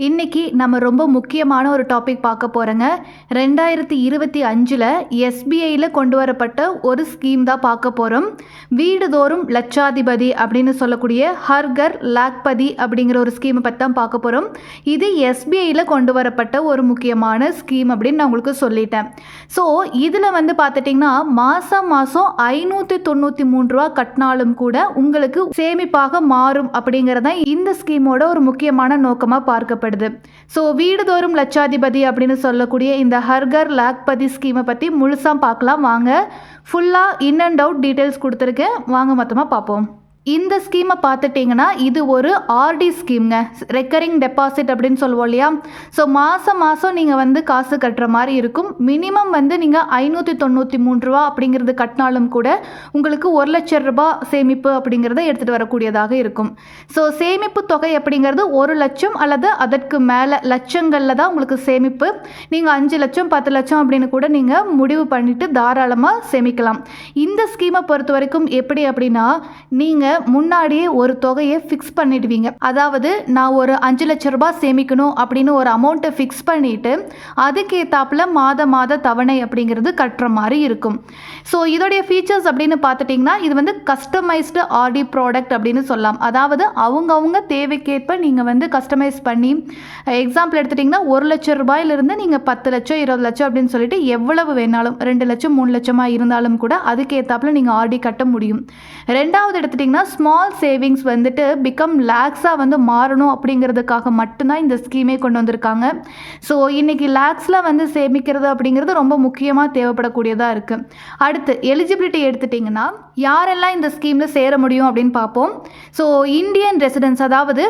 இன்றைக்கி நம்ம ரொம்ப முக்கியமான ஒரு டாபிக் பார்க்க போகிறோங்க ரெண்டாயிரத்தி இருபத்தி அஞ்சில் எஸ்பிஐயில் கொண்டு வரப்பட்ட ஒரு ஸ்கீம் தான் பார்க்க போகிறோம் வீடுதோறும் லட்சாதிபதி அப்படின்னு சொல்லக்கூடிய ஹர்கர் லாக்பதி அப்படிங்கிற ஒரு ஸ்கீமை பற்றி தான் பார்க்க போகிறோம் இது எஸ்பிஐயில் கொண்டு வரப்பட்ட ஒரு முக்கியமான ஸ்கீம் அப்படின்னு நான் உங்களுக்கு சொல்லிட்டேன். ஸோ இதில் வந்து பார்த்துட்டிங்கன்னா மாதம் மாதம் ஐநூற்றி தொண்ணூற்றி மூணு ரூபா கட்டினாலும் கூட உங்களுக்கு சேமிப்பாக மாறும் அப்படிங்கிறது தான் இந்த ஸ்கீமோட ஒரு முக்கியமான நோக்கமாக தேவைப்படுது ஸோ வீடுதோறும் லட்சாதிபதி அப்படின்னு சொல்லக்கூடிய இந்த ஹர்கர் லாக்பதி ஸ்கீமை பற்றி முழுசாக பார்க்கலாம். வாங்க ஃபுல்லாக இன் அண்ட் அவுட் டீட்டெயில்ஸ் கொடுத்துருக்கேன் வாங்க மொத்தமாக பார்ப்போம். இந்த ஸ்கீமை பார்த்துட்டிங்கன்னா இது ஒரு ஆர்டி ஸ்கீம்ங்க ரெக்கரிங் டெபாசிட் அப்படின்னு சொல்லுவோம் இல்லையா? ஸோ மாதம் மாதம் நீங்கள் வந்து காசு கட்டுற மாதிரி இருக்கும். மினிமம் வந்து நீங்கள் ஐநூற்றி தொண்ணூற்றி மூணு ரூபா அப்படிங்கிறது கட்டினாலும் கூட உங்களுக்கு ஒரு லட்சம் ரூபா சேமிப்பு அப்படிங்கிறத எடுத்துகிட்டு வரக்கூடியதாக இருக்கும். ஸோ சேமிப்பு தொகை அப்படிங்கிறது ஒரு லட்சம் அல்லது அதற்கு மேலே லட்சங்களில் தான் உங்களுக்கு சேமிப்பு. நீங்கள் அஞ்சு லட்சம் பத்து லட்சம் அப்படின்னு கூட நீங்கள் முடிவு பண்ணிவிட்டு தாராளமாக சேமிக்கலாம். இந்த ஸ்கீமை பொறுத்த வரைக்கும் எப்படி அப்படின்னா நீங்கள் முன்னாடியே ஒரு தொகையை ஃபிக்ஸ் பண்ணிடுவீங்க. அதாவது நான் ஒரு அஞ்சு லட்ச ரூபாய் சேமிக்கணும் அப்படின்னு ஒரு அமௌண்ட்டை ஃபிக்ஸ் பண்ணிட்டு அதுக்கேத்தாப்புல மாத மாத தவணை அப்படிங்கிறது கட்டுற மாதிரி இருக்கும். ஸோ இதோடைய ஃபீச்சர்ஸ் அப்படின்னு பார்த்துட்டிங்கன்னா இது வந்து கஸ்டமைஸ்டு ஆர்டி ப்ராடக்ட் அப்படின்னு சொல்லலாம். அதாவது அவங்கவுங்க தேவைக்கேற்ப நீங்கள் வந்து கஸ்டமைஸ் பண்ணி எக்ஸாம்பிள் எடுத்துட்டிங்கன்னா ஒரு லட்சம் ரூபாயிலிருந்து நீங்கள் பத்து லட்சம் இருபது லட்சம் அப்படின்னு சொல்லிட்டு எவ்வளவு வேணாலும் ரெண்டு லட்சம் மூணு லட்சமாக இருந்தாலும் கூட அதுக்கேற்றாப்புல நீங்கள் ஆர்டி கட்ட முடியும். ரெண்டாவது எடுத்துட்டிங்கன்னா ஸ்மால் சேவிங்ஸ் வந்துட்டு பிகம் லேக்ஸாக வந்து மாறணும் அப்படிங்கிறதுக்காக மட்டும்தான் இந்த ஸ்கீமே கொண்டு வந்திருக்காங்க. ஸோ இன்றைக்கி லேக்ஸில் வந்து சேமிக்கிறது அப்படிங்கிறது ரொம்ப முக்கியமாக தேவைப்படக்கூடியதாக இருக்குது அடுத்து எலிஜிபிலிட்டி எடுத்துட்டிங்கன்னா யாரெல்லாம் இந்த ஸ்கீமில் சேர முடியும் அப்படின்னு பார்ப்போம். ஸோ இந்தியன் ரெசிடென்ஸ் அதாவது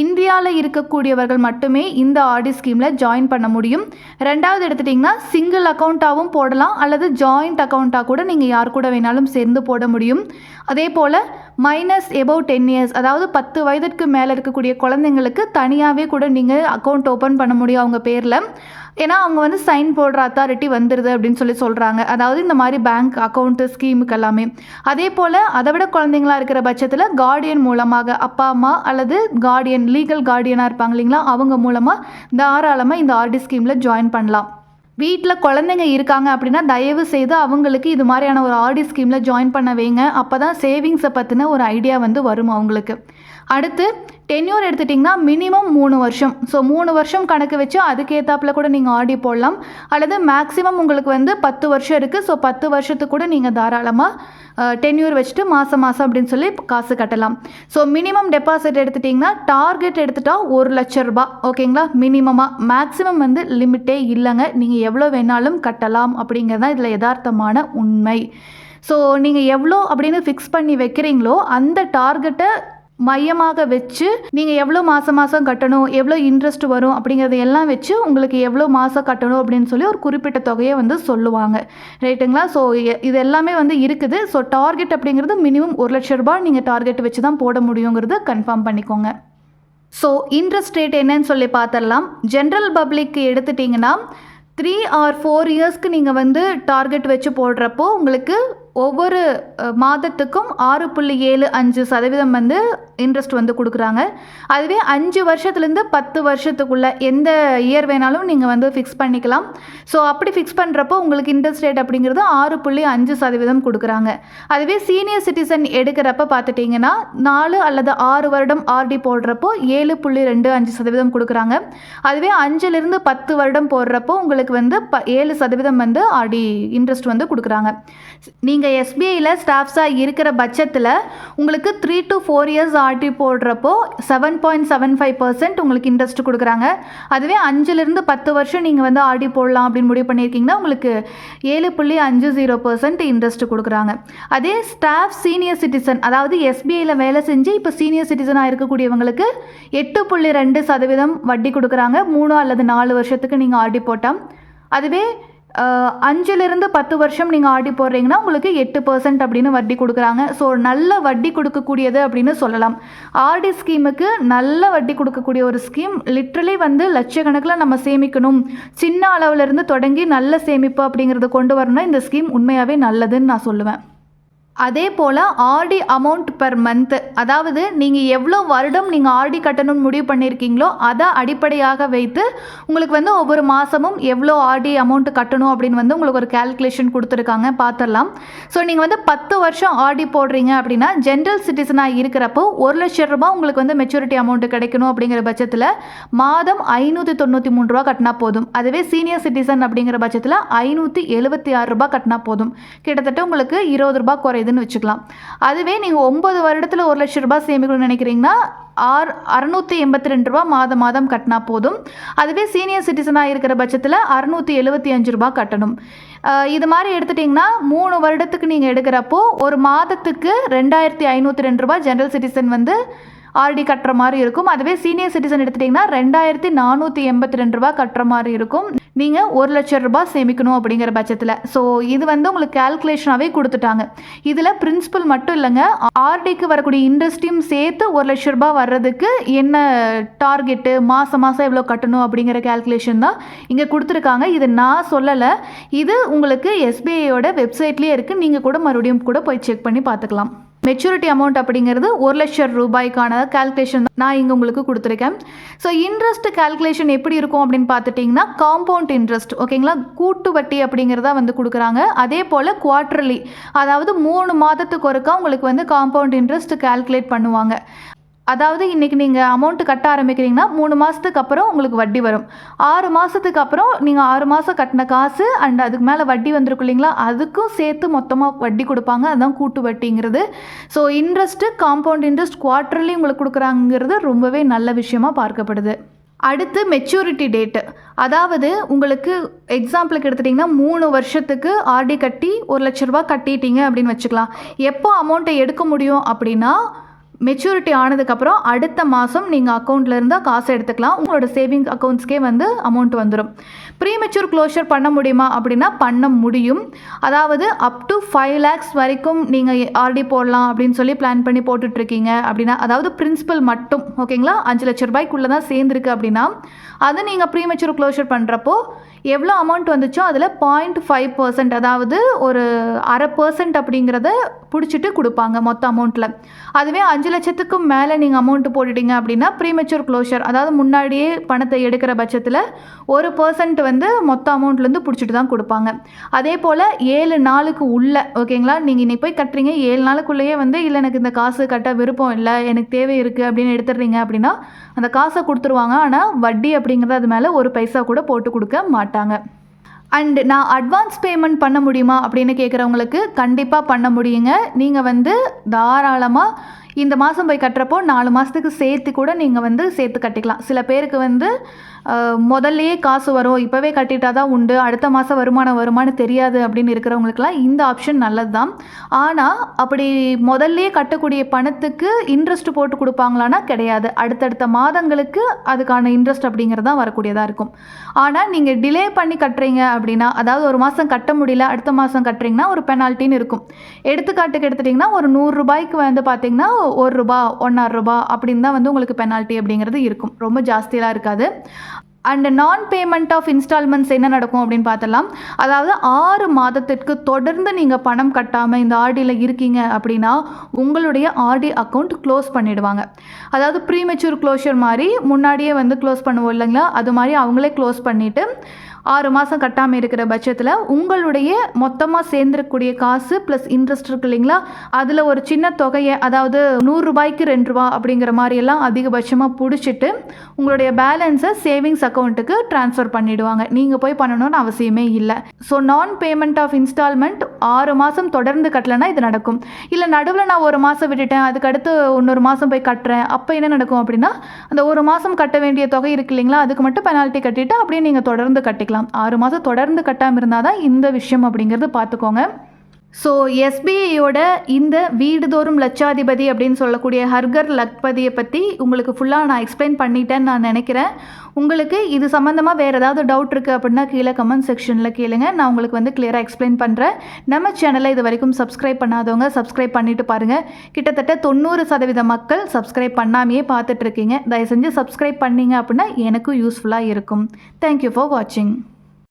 இந்தியாவில் இருக்கக்கூடியவர்கள் மட்டுமே இந்த ஆர்டி ஸ்கீமில் ஜாயின் பண்ண முடியும். ரெண்டாவது எடுத்துட்டிங்கன்னா சிங்கிள் அக்கௌண்ட்டாகவும் போடலாம் அல்லது ஜாயிண்ட் அக்கௌண்ட்டாக கூட நீங்கள் யார் கூட வேணாலும் சேர்ந்து போட முடியும். அதே போல் மைனஸ் எபவ் டென் இயர்ஸ் அதாவது பத்து வயதிற்கு மேலே இருக்கக்கூடிய குழந்தைங்களுக்கு தனியாகவே கூட நீங்கள் அக்கௌண்ட் ஓப்பன் பண்ண முடியும் அவங்க பேரில். ஏன்னா அவங்க வந்து சைன் போடுற அத்தாரிட்டி வந்துடுது அப்படின்னு சொல்லி சொல்கிறாங்க அதாவது இந்த மாதிரி பேங்க் அக்கௌண்ட்டு ஸ்கீமுக்கு எல்லாமே. அதே போல் அதை விட குழந்தைங்களா இருக்கிற பட்சத்தில் கார்டியன் மூலமாக அப்பா அம்மா அல்லது கார்டியன் லீகல் கார்டியனாக இருப்பாங்க இல்லைங்களா? அவங்க மூலமாக தாராளமாக இந்த ஆர்டி ஸ்கீமில் ஜாயின் பண்ணலாம். வீட்டில் குழந்தைங்க இருக்காங்க அப்படின்னா தயவு செய்து அவங்களுக்கு இது மாதிரியான ஒரு ஆர்டி ஸ்கீமில் ஜாயின் பண்ண வைங்க. அப்போ தான் சேவிங்ஸை பற்றின ஒரு ஐடியா வந்து வரும் அவங்களுக்கு. அடுத்து டென்யூர் எடுத்துட்டிங்கன்னா மினிமம் மூணு வருஷம். ஸோ மூணு வருஷம் கணக்கு வச்சு அதுக்கேற்றாப்புல கூட நீங்கள் ஆடி போடலாம். அல்லது மேக்ஸிமம் உங்களுக்கு வந்து பத்து வருஷம் இருக்குது ஸோ பத்து வருஷத்துக்கு கூட நீங்கள் தாராளமாக டென்யூர் வச்சுட்டு மாதம் மாதம் அப்படின்னு சொல்லி காசு கட்டலாம். ஸோ மினிமம் டெபாசிட் எடுத்துட்டிங்கன்னா டார்கெட் எடுத்துட்டால் ஒரு லட்ச ரூபா ஓகேங்களா மினிமமாக மேக்ஸிமம் வந்து லிமிட்டே இல்லைங்க. நீங்கள் எவ்வளோ வேணாலும் கட்டலாம் அப்படிங்கிறது தான் இதில் யதார்த்தமான உண்மை. ஸோ நீங்கள் எவ்வளோ அப்படின்னு ஃபிக்ஸ் பண்ணி வைக்கிறீங்களோ அந்த டார்கெட்டை மையமாக வச்சு நீங்கள் எவ்வளோ மாதம் மாதம் கட்டணும் எவ்வளோ இன்ட்ரெஸ்ட் வரும் அப்படிங்கிறத எல்லாம் வச்சு உங்களுக்கு எவ்வளோ மாதம் கட்டணும் அப்படின்னு சொல்லி ஒரு குறிப்பிட்ட தொகையை வந்து சொல்லுவாங்க. ரைட்டுங்களா ஸோ இது எல்லாமே வந்து இருக்குது. ஸோ டார்கெட் அப்படிங்கிறது மினிமம் ஒரு லட்ச ரூபாய் நீங்கள் டார்கெட் வச்சு தான் போட முடியுங்கிறத கன்ஃபார்ம் பண்ணிக்கோங்க. ஸோ இன்ட்ரெஸ்ட் ரேட் என்னன்னு சொல்லி பார்த்துடலாம் ஜென்ரல் பப்ளிக் எடுத்துட்டிங்கன்னா த்ரீ ஆர் ஃபோர் இயர்ஸ்க்கு நீங்கள் வந்து டார்கெட் வச்சு போடுறப்போ உங்களுக்கு ஒவ்வொரு மாதத்துக்கும் ஆறு புள்ளி ஏழு அஞ்சு சதவீதம் வந்து இன்ட்ரெஸ்ட் வந்து கொடுக்குறாங்க. அதுவே அஞ்சு வருஷத்துலேருந்து பத்து வருஷத்துக்குள்ளே எந்த இயர் வேணாலும் நீங்கள் வந்து ஃபிக்ஸ் பண்ணிக்கலாம். ஸோ அப்படி ஃபிக்ஸ் பண்ணுறப்போ உங்களுக்கு இன்ட்ரெஸ்ட் ரேட் அப்படிங்கிறது ஆறு புள்ளி அஞ்சு சதவீதம் கொடுக்குறாங்க. அதுவே சீனியர் சிட்டிசன் எடுக்கிறப்ப பார்த்துட்டிங்கன்னா நாலு அல்லது ஆறு வருடம் ஆர்டி போடுறப்போ ஏழு புள்ளி ரெண்டு அஞ்சு சதவீதம் கொடுக்குறாங்க. அதுவே அஞ்சுலேருந்து பத்து வருடம் போடுறப்போ உங்களுக்கு வந்து ப ஏழு சதவீதம் வந்து ஆர்டி இன்ட்ரெஸ்ட் வந்து கொடுக்குறாங்க. நீங்கள் நீங்கள் எஸ்பிஐயில் ஸ்டாஃப்ஸாக இருக்கிற பட்சத்தில் உங்களுக்கு three to four years RD போடுறப்போ seven point seven five percent உங்களுக்கு இன்ட்ரெஸ்ட் கொடுக்குறாங்க. அதுவே அஞ்சுலேருந்து பத்து வருஷம் நீங்கள் வந்து ஆர்டி போடலாம் அப்படின்னு முடிவு பண்ணியிருக்கீங்கன்னா உங்களுக்கு ஏழு புள்ளி அஞ்சு ஜீரோ பர்சன்ட் இன்ட்ரெஸ்ட் கொடுக்குறாங்க. அதே ஸ்டாஃப் சீனியர் சிட்டிசன் அதாவது எஸ்பிஐயில் வேலை செஞ்சு இப்போ சீனியர் சிட்டிசனாக இருக்கக்கூடியவங்களுக்கு எட்டு புள்ளி ரெண்டு சதவீதம் வட்டி கொடுக்குறாங்க. மூணு அல்லது நாலு வருஷத்துக்கு நீங்கள் ஆர்டி போட்டால். அதுவே அஞ்சுலேருந்து பத்து வருஷம் நீங்கள் ஆடி போடுறீங்கன்னா உங்களுக்கு எட்டு பர்சன்ட் அப்படின்னு வட்டி கொடுக்குறாங்க. ஸோ நல்ல வட்டி கொடுக்கக்கூடியது அப்படின்னு சொல்லலாம். ஆர்டி ஸ்கீமுக்கு நல்ல வட்டி கொடுக்கக்கூடிய ஒரு ஸ்கீம் லிட்ரலி வந்து லட்சக்கணக்கில் நம்ம சேமிக்கணும். சின்ன அளவுலேருந்து தொடங்கி நல்ல சேமிப்பு அப்படிங்கிறத கொண்டு வரணும்னா இந்த ஸ்கீம் உண்மையாகவே நல்லதுன்னு நான் சொல்லுவேன். அதே போல் ஆர்டி அமௌண்ட் பர் மந்த்து அதாவது நீங்கள் எவ்வளோ வருடம் நீங்கள் ஆர்டி கட்டணும்னு முடிவு பண்ணியிருக்கீங்களோ அதை அடிப்படையாக வைத்து உங்களுக்கு வந்து ஒவ்வொரு மாதமும் எவ்வளோ ஆர்டி அமௌண்ட் கட்டணும் அப்படின்னு வந்து உங்களுக்கு ஒரு கேல்குலேஷன் கொடுத்துருக்காங்க. பார்த்துடலாம். ஸோ நீங்கள் வந்து பத்து வருஷம் ஆர்டி போடுறீங்க அப்படின்னா ஜென்ரல் சிட்டிசனாக இருக்கிறப்போ ஒரு லட்சம் ரூபா உங்களுக்கு வந்து மெச்சூரிட்டி அமௌண்ட் கிடைக்கணும் அப்படிங்கிற பட்சத்தில் மாதம் ஐநூற்றி தொண்ணூற்றி மூணு ரூபா கட்டினா போதும். அதுவே சீனியர் சிட்டிசன் அப்படிங்கிற பட்சத்தில் ஐநூற்றி எழுபத்தி ஆறு ரூபா கட்டினா போதும். கிட்டத்தட்ட உங்களுக்கு இருபது ரூபா ரூபாய் ஆயிடுதுன்னு வச்சுக்கலாம். அதுவே நீங்கள் ஒம்பது வருடத்தில் ஒரு லட்ச ரூபாய் சேமிக்கணும்னு நினைக்கிறீங்கன்னா ஆறு அறுநூற்றி எண்பத்தி ரெண்டு ரூபா மாதம் மாதம் கட்டினா போதும். அதுவே சீனியர் சிட்டிசனாக இருக்கிற பட்சத்தில் அறுநூற்றி எழுபத்தி அஞ்சு ரூபா கட்டணும். இது மாதிரி எடுத்துட்டிங்கன்னா மூணு வருடத்துக்கு நீங்கள் எடுக்கிறப்போ ஒரு மாதத்துக்கு ரெண்டாயிரத்தி ஐநூற்றி ரெண்டு ரூபா ஜென்ரல் சிட்டிசன் வந்து ஆர்டி கட்டுற மாதிரி இருக்கும். அதுவே சீனியர் சிட்டிசன் எடுத்துட்டிங்கன்னா ரெண்டாயிரத்தி நானூற்றி எண்பத்தி ரெண்டு ரூபா கட்டுற மாதிரி இருக்கும். நீங்கள் ஒரு லட்சம் ரூபாய் சேமிக்கணும் அப்படிங்கிற பட்சத்தில். ஸோ இது வந்து உங்களுக்கு கேல்குலேஷனாகவே கொடுத்துட்டாங்க. இதில் பிரின்சிபல் மட்டும் இல்லைங்க ஆர்டிக்கு வரக்கூடிய இன்ட்ரெஸ்ட்டையும் சேர்த்து ஒரு லட்ச ரூபாய் வர்றதுக்கு என்ன டார்கெட்டு மாதம் மாதம் எவ்வளோ கட்டணும் அப்படிங்கிற கேல்குலேஷன் தான் இங்கே கொடுத்துருக்காங்க. இது நான் சொல்லலை இது உங்களுக்கு எஸ்பிஐயோட வெப்சைட்லேயே இருக்குது நீங்கள் கூட மறுபடியும் கூட போய் செக் பண்ணி பார்த்துக்கலாம். மெச்சூரிட்டி அமௌண்ட் அப்படிங்கிறது ஒரு லட்சம் ரூபாய்க்கான கால்குலேஷன் நான் இங்கே உங்களுக்கு கொடுத்துருக்கேன். ஸோ இன்ட்ரெஸ்ட் கால்குலேஷன் எப்படி இருக்கும் அப்படின்னு பார்த்துட்டிங்கன்னா காம்பவுண்ட் இன்ட்ரெஸ்ட் ஓகேங்களா கூட்டு வட்டி அப்படிங்கிறதா வந்து கொடுக்குறாங்க. அதே போல் குவார்டர்லி அதாவது மூணு மாதத்துக்கு ஒருக்கா உங்களுக்கு வந்து காம்பவுண்ட் இன்ட்ரெஸ்ட் கால்குலேட் பண்ணுவாங்க. அதாவது இன்றைக்கி நீங்கள் அமௌண்ட்டு கட்ட ஆரம்பிக்கிறீங்கன்னா மூணு மாதத்துக்கு அப்புறம் உங்களுக்கு வட்டி வரும். ஆறு மாதத்துக்கு அப்புறம் நீங்கள் ஆறு மாதம் கட்டின காசு அண்ட் அதுக்கு மேலே வட்டி வந்திருக்கும் இல்லைங்களா? அதுக்கும் சேர்த்து மொத்தமாக வட்டி கொடுப்பாங்க. அதுதான் கூட்டு வட்டிங்கிறது. So interest compound interest quarterly உங்களுக்கு கொடுக்குறாங்கிறது ரொம்பவே நல்ல விஷயமாக பார்க்கப்படுது. அடுத்து மெச்சூரிட்டி டேட்டு அதாவது உங்களுக்கு எக்ஸாம்பிளுக்கு எடுத்துட்டிங்கன்னா மூணு வருஷத்துக்கு ஆர்டி கட்டி ஒரு லட்ச ரூபா கட்டிட்டீங்க அப்படின்னு வச்சுக்கலாம். எப்போ அமௌண்ட்டை எடுக்க முடியும் அப்படின்னா மெச்சூரிட்டி ஆனதுக்கப்புறம் அடுத்த மாதம் நீங்கள் அக்கௌண்ட்லேருந்து காசு எடுத்துக்கலாம். உங்களோட சேவிங்ஸ் அக்கௌண்ட்ஸ்க்கே வந்து அமௌண்ட் வந்துடும் ப்ரீ மெச்சூர் க்ளோஷர் பண்ண முடியுமா அப்படின்னா பண்ண முடியும். அதாவது அப் டு ஃபைவ் லேக்ஸ் வரைக்கும் நீங்கள் ஆர்டி போடலாம் அப்படின்னு சொல்லி பிளான் பண்ணி போட்டுட்ருக்கீங்க அப்படின்னா அதாவது பிரின்சிபல் மட்டும் ஓகேங்களா அஞ்சு லட்ச ரூபாய்க்குள்ளே தான் சேர்ந்துருக்கு அப்படின்னா அதை நீங்கள் ப்ரீமெச்சூர் க்ளோஷர் பண்ணுறப்போ எவ்வளோ அமௌண்ட் வந்துச்சோ அதில் பாயிண்ட் ஃபைவ் பர்சன்ட் அதாவது ஒரு அரை பர்சன்ட் அப்படிங்கிறத பிடிச்சிட்டு கொடுப்பாங்க மொத்த அமௌண்ட்டில் அதுவே அஞ்சு லட்சத்துக்கும் மேலே நீங்கள் அமௌண்ட்டு போட்டுட்டீங்க அப்படின்னா ப்ரீமெச்சூர் க்ளோஷர் அதாவது முன்னாடியே பணத்தை எடுக்கிற பட்சத்தில் ஒரு பர்சன்ட் வந்து மொத்த அமௌண்ட்லேருந்து பிடிச்சிட்டு தான் கொடுப்பாங்க. அதே போல் ஏழு நாளுக்கு உள்ள ஓகேங்களா நீங்கள் இன்னைக்கு போய் கட்டுறீங்க ஏழு நாளுக்குள்ளேயே வந்து இல்லை எனக்கு இந்த காசு கட்ட விருப்பம் இல்லை எனக்கு தேவை இருக்குது அப்படின்னு எடுத்துடுறீங்க அப்படின்னா அந்த காசை கொடுத்துருவாங்க. ஆனால் வட்டி அப்படிங்கிறது அது மேலே ஒரு பைசா கூட போட்டு கொடுக்க மாட்டாங்க. அண்ட் நான் அட்வான்ஸ் பேமெண்ட் பண்ண முடியுமா அப்படின்னு கேட்குறவங்களுக்கு கண்டிப்பாக பண்ண முடியுங்க. நீங்கள் வந்து தாராளமாக இந்த மாதம் போய் கட்டுறப்போ நாலு மாதத்துக்கு சேர்த்து கூட நீங்கள் வந்து சேர்த்து கட்டிக்கலாம். சில பேருக்கு வந்து முதல்லையே காசு வரும். இப்போவே கட்டிட்டா தான் உண்டு. அடுத்த மாதம் வருமானம் வருமானு தெரியாது அப்படின்னு இருக்கிறவங்களுக்குலாம் இந்த ஆப்ஷன் நல்லது தான் ஆனால் அப்படி முதல்லையே கட்டக்கூடிய பணத்துக்கு இன்ட்ரெஸ்ட் போட்டு கொடுப்பாங்களான்னா கிடையாது. அடுத்தடுத்த மாதங்களுக்கு அதுக்கான இன்ட்ரெஸ்ட் அப்படிங்கிறது தான் வரக்கூடியதாக இருக்கும். ஆனால் நீங்கள் டிலே பண்ணி கட்டுறீங்க அப்படின்னா அதாவது ஒரு மாதம் கட்ட முடியல அடுத்த மாதம் கட்டுறீங்கன்னா ஒரு பெனால்ட்டின்னு இருக்கும். எடுத்துக்காட்டுக்கு எடுத்துட்டிங்கன்னா ஒரு நூறுரூபாய்க்கு வந்து பார்த்திங்கன்னா ஒரு ரூபா ஒன்றரை ரூபா அப்படின்னு தான் வந்து உங்களுக்கு பெனால்ட்டி அப்படிங்கிறது இருக்கும். ரொம்ப ஜாஸ்தியெலாம் இருக்காது. அண்ட் நான் பேமெண்ட் ஆஃப் இன்ஸ்டால்மெண்ட்ஸ் என்ன நடக்கும் அப்படின்னு பார்த்தலாம் அதாவது ஆறு மாதத்திற்கு தொடர்ந்து நீங்கள் பணம் கட்டாமல் இந்த ஆர்டியில் இருக்கீங்க அப்படின்னா உங்களுடைய ஆர்டி அக்கௌண்ட் க்ளோஸ் பண்ணிடுவாங்க. அதாவது ப்ரீமெச்சூர் க்ளோஷர் மாதிரி முன்னாடியே வந்து க்ளோஸ் பண்ணுவோம் இல்லைங்களா? அது மாதிரி அவங்களே க்ளோஸ் பண்ணிவிட்டு ஆறு மாதம் கட்டாமல் இருக்கிற பட்சத்தில் உங்களுடைய மொத்தமாக சேர்ந்துருக்கக்கூடிய காசு ப்ளஸ் இன்ட்ரெஸ்ட் இருக்கு இல்லைங்களா? அதில் ஒரு சின்ன தொகையை அதாவது நூறுரூபாய்க்கு ரெண்டு ரூபா அப்படிங்கிற மாதிரியெல்லாம் அதிகபட்சமாக பிடிச்சிட்டு உங்களுடைய பேலன்ஸை சேவிங்ஸ் அக்கௌண்ட்டுக்கு ட்ரான்ஸ்ஃபர் பண்ணிவிடுவாங்க நீங்கள் போய் பண்ணணும்னு அவசியமே இல்லை. ஸோ நான் பேமெண்ட் ஆஃப் இன்ஸ்டால்மெண்ட் ஆறு மாதம் தொடர்ந்து கட்டலைன்னா இது நடக்கும். இல்லை நடுவில் நான் ஒரு மாதம் விட்டுட்டேன் அதுக்கடுத்து இன்னொரு மாதம் போய் கட்டுறேன் அப்போ என்ன நடக்கும் அப்படின்னா அந்த ஒரு மாதம் கட்ட வேண்டிய தொகை இருக்கு இல்லைங்களா அதுக்கு மட்டும் பெனால்ட்டி கட்டிவிட்டு அப்படியே நீங்கள் தொடர்ந்து கட்டிக்கலாம். ஆறு மாதம் தொடர்ந்து கட்டாமல் இருந்தால் தான் இந்த விஷயம் அப்படிங்கிறது பார்த்துக்கோங்க. ஸோ எஸ்பிஐயோட இந்த வீடுதோறும் லட்சாதிபதி அப்படின்னு சொல்லக்கூடிய ஹர்கர் லக்பதியை பற்றி உங்களுக்கு ஃபுல்லாக நான் எக்ஸ்பிளைன் பண்ணிட்டேன்னு நான் நினைக்கிறேன். உங்களுக்கு இது சம்மந்தமாக வேறு ஏதாவது டவுட் இருக்குது அப்படின்னா கீழே கமெண்ட் செக்ஷனில் கேளுங்க. நான் உங்களுக்கு வந்து கிளியராக எக்ஸ்பிளைன் பண்ணுறேன் நம்ம சேனலை இது வரைக்கும் சப்ஸ்கிரைப் பண்ணாதவங்க சப்ஸ்கிரைப் பண்ணிட்டு பாருங்கள் கிட்டத்தட்ட தொண்ணூறு சதவீத மக்கள் சப்ஸ்கிரைப் பண்ணாமையே பார்த்துட்ருக்கீங்க தயவு செஞ்சு சப்ஸ்கிரைப் பண்ணீங்க அப்படின்னா எனக்கும் யூஸ்ஃபுல்லாக இருக்கும். தேங்க்யூ ஃபார் வாட்சிங்